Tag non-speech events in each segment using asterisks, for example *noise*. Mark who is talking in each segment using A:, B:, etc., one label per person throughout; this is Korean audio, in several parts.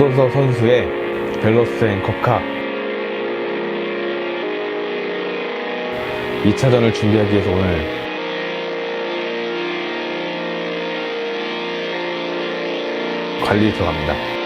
A: 박도서 선수의 벨로스앤 컵카 2차전을 준비하기 위해서 오늘 관리에 들어갑니다.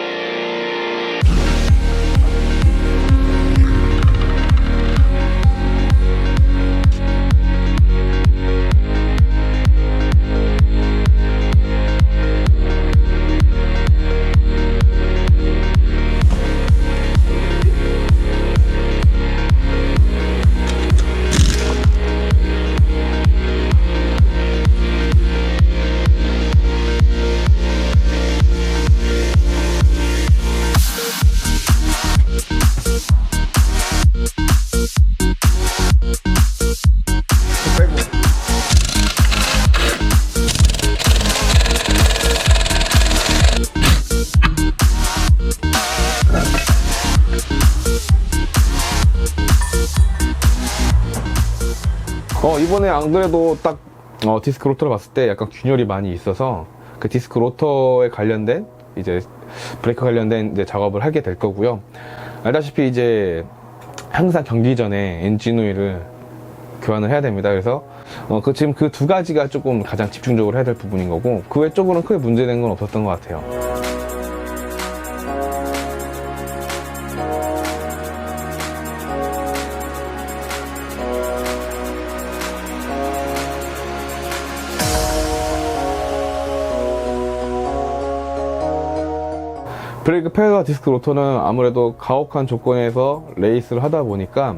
A: 어, 이번에 안 그래도 딱 어, 디스크 로터를 봤을 때 약간 균열이 많이 있어서 그 디스크 로터에 관련된 이제 브레이크 관련된 이제 작업을 하게 될 거고요. 알다시피 이제 항상 경기 전에 엔진 오일을 교환을 해야 됩니다. 그래서 어, 그 지금 그 두 가지가 조금 가장 집중적으로 해야 될 부분인 거고 그외 쪽으로는 크게 문제된 건 없었던 것 같아요. 브레이크 패드와 디스크 로터는 아무래도 가혹한 조건에서 레이스를 하다 보니까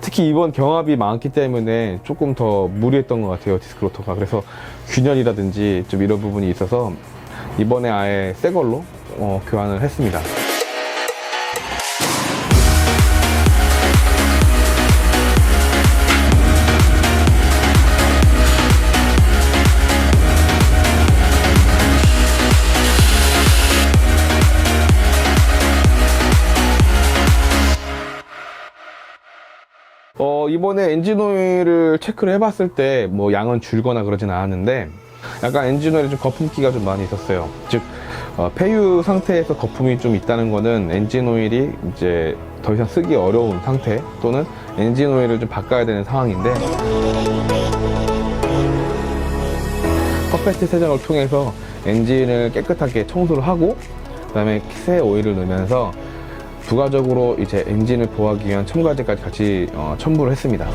A: 특히 이번 경합이 많기 때문에 조금 더 무리했던 것 같아요 디스크 로터가. 그래서 균열이라든지 좀 이런 부분이 있어서 이번에 아예 새 걸로 어, 교환을 했습니다 이번에 엔진 오일을 체크를 해봤을 때 뭐 양은 줄거나 그러진 않았는데 약간 엔진 오일에 좀 거품기가 좀 많이 있었어요. 즉 어, 폐유 상태에서 거품이 좀 있다는 거는 엔진 오일이 이제 더 이상 쓰기 어려운 상태 또는 엔진 오일을 좀 바꿔야 되는 상황인데 퍼페트 세정을 통해서 엔진을 깨끗하게 청소를 하고 그다음에 새 오일을 넣으면서 부가적으로 이제 엔진을 보호하기 위한 첨가제까지 같이 어, 첨부를 했습니다.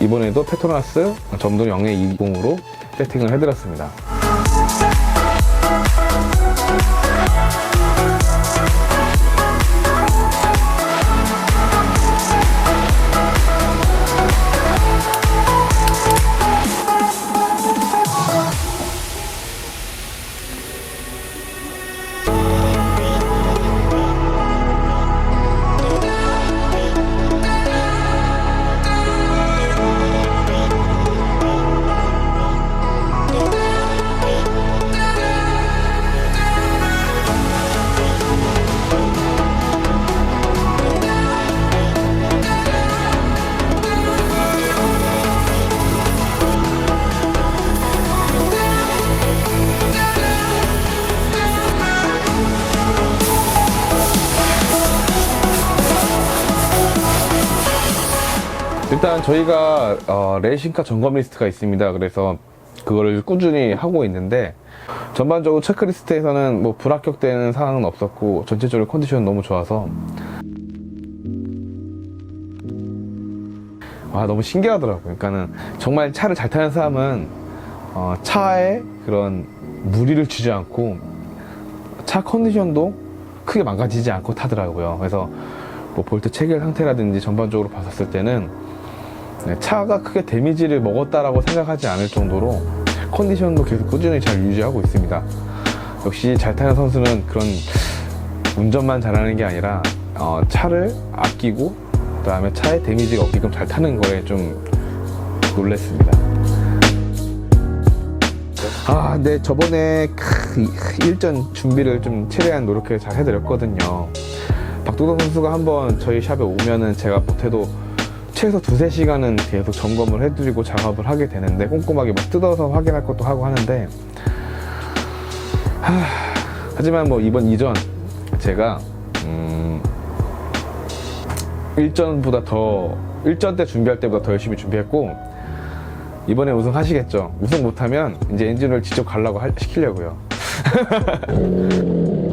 A: 이번에도 페트로나스 점도 0의 20으로 세팅을 해드렸습니다. 일단 저희가 어, 레이싱카 점검 리스트가 있습니다. 그래서 그거를 꾸준히 하고 있는데 전반적으로 체크리스트에서는 뭐 불합격되는 사항은 없었고 전체적으로 컨디션은 너무 좋아서 아 너무 신기하더라고요. 그러니까는 정말 차를 잘 타는 사람은 어, 차에 그런 무리를 주지 않고 차 컨디션도 크게 망가지지 않고 타더라고요. 그래서 뭐 볼트 체결 상태라든지 전반적으로 봤었을 때는 네, 차가 크게 데미지를 먹었다라고 생각하지 않을 정도로 컨디션도 계속 꾸준히 잘 유지하고 있습니다. 역시 잘 타는 선수는 그런 운전만 잘하는 게 아니라 어, 차를 아끼고 그다음에 차에 데미지가 없게끔 잘 타는 거에 좀 놀랬습니다. 아, 근데 저번에 크, 일전 준비를 좀 최대한 노력해서 잘 해드렸거든요. 박도덕 선수가 한번 저희 샵에 오면은 제가 못해도 최소 두세 시간은 계속 점검을 해드리고 작업을 하게 되는데 꼼꼼하게 막 뜯어서 확인할 것도 하고 하는데 하, 하지만 뭐 이번 이전 제가 음, 일전보다 더 일전 때 준비할 때보다 더 열심히 준비했고 이번에 우승하시겠죠? 우승 못하면 이제 엔진을 직접 가려고 할- 시키려고요 *laughs*